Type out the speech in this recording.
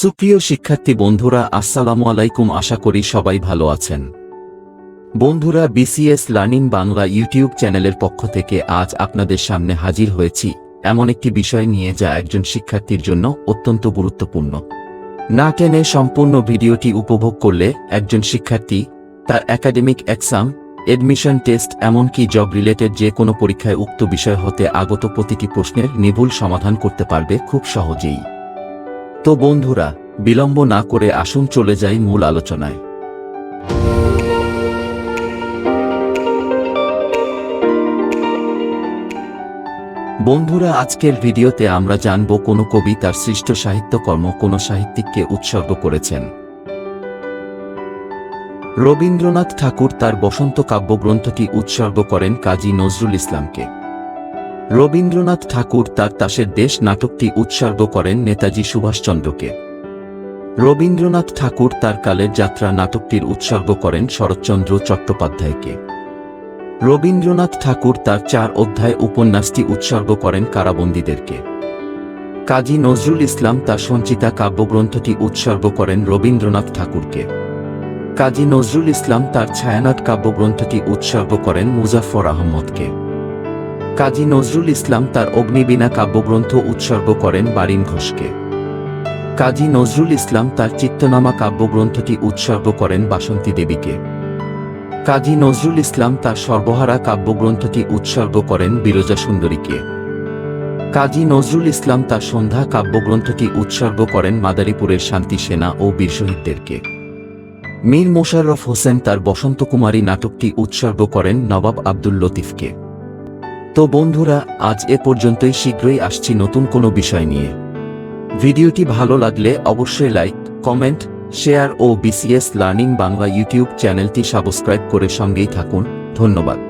সুপ্রিয় শিক্ষার্থী বন্ধুরা, আসসালামু আলাইকুম। আশা করি সবাই ভালো আছেন। বন্ধুরা, বিসিএস লার্নিং বাংলা ইউটিউব চ্যানেলের পক্ষ থেকে আজ আপনাদের সামনে হাজির হয়েছি এমন একটি বিষয় নিয়ে যা একজন শিক্ষার্থীর জন্য অত্যন্ত গুরুত্বপূর্ণ। না টেনে সম্পূর্ণ ভিডিওটি উপভোগ করলে একজন শিক্ষার্থী তার একাডেমিক এক্সাম এডমিশন টেস্ট এমনকি জব রিলেটেড যে কোনো পরীক্ষায় উক্ত বিষয় হতে আগত প্রতিটি প্রশ্নের নিভুল সমাধান করতে পারবে খুব সহজেই। তো বন্ধুরা, বিলম্ব না করে আসুন চলে যাই মূল আলোচনায়। বন্ধুরা, আজকের ভিডিওতে আমরা জানব কোনো কবি তার সৃষ্ট সাহিত্যকর্ম কোনো সাহিত্যিককে উৎসর্গ করেছেন। রবীন্দ্রনাথ ঠাকুর তার বসন্ত কাব্যগ্রন্থটি উৎসর্গ করেন কাজী নজরুল ইসলামকে। রবীন্দ্রনাথ ঠাকুর তার তাসের দেশ নাটকটি উৎসর্গ করেন নেতাজি সুভাষচন্দ্রকে। রবীন্দ্রনাথ ঠাকুর তার কালের যাত্রা নাটকটির উৎসর্গ করেন শরৎচন্দ্র চট্টোপাধ্যায়কে। রবীন্দ্রনাথ ঠাকুর তার চার অধ্যায় উপন্যাসটি উৎসর্গ করেন কারাবন্দীদেরকে। কাজী নজরুল ইসলাম তার সঞ্চিতা কাব্যগ্রন্থটি উৎসর্গ করেন রবীন্দ্রনাথ ঠাকুরকে। কাজী নজরুল ইসলাম তার ছায়ানট কাব্যগ্রন্থটি উৎসর্গ করেন মুজাফর আহমদকে। কাজী নজরুল ইসলাম তার অগ্নিবীণা কাব্যগ্রন্থ উৎসর্গ করেন বারিন ঘোষকে। কাজী নজরুল ইসলাম তার চিত্তনামা কাব্যগ্রন্থটি উৎসর্গ করেন বাসন্তী দেবীকে। কাজী নজরুল ইসলাম তার সর্বহারা কাব্যগ্রন্থটি উৎসর্গ করেন বিরজা সুন্দরীকে। কাজী নজরুল ইসলাম তার সন্ধ্যা কাব্যগ্রন্থটি উৎসর্গ করেন মাদারীপুরের শান্তি সেনা ও বীর শহীদদেরকে। মীর মোশাররফ হোসেন তার বসন্ত কুমারী নাটকটি উৎসর্গ করেন নবাব আব্দুল লতিফকে। তো বন্ধুরা, আজ এ পর্যন্তই। শীঘ্রই আসছি নতুন কোনো বিষয় নিয়ে। ভিডিওটি ভালো লাগলে অবশ্যই লাইক, কমেন্ট, শেয়ার ও বিসিএস লার্নিং বাংলা ইউটিউব চ্যানেলটি সাবস্ক্রাইব করে সঙ্গেই থাকুন। ধন্যবাদ।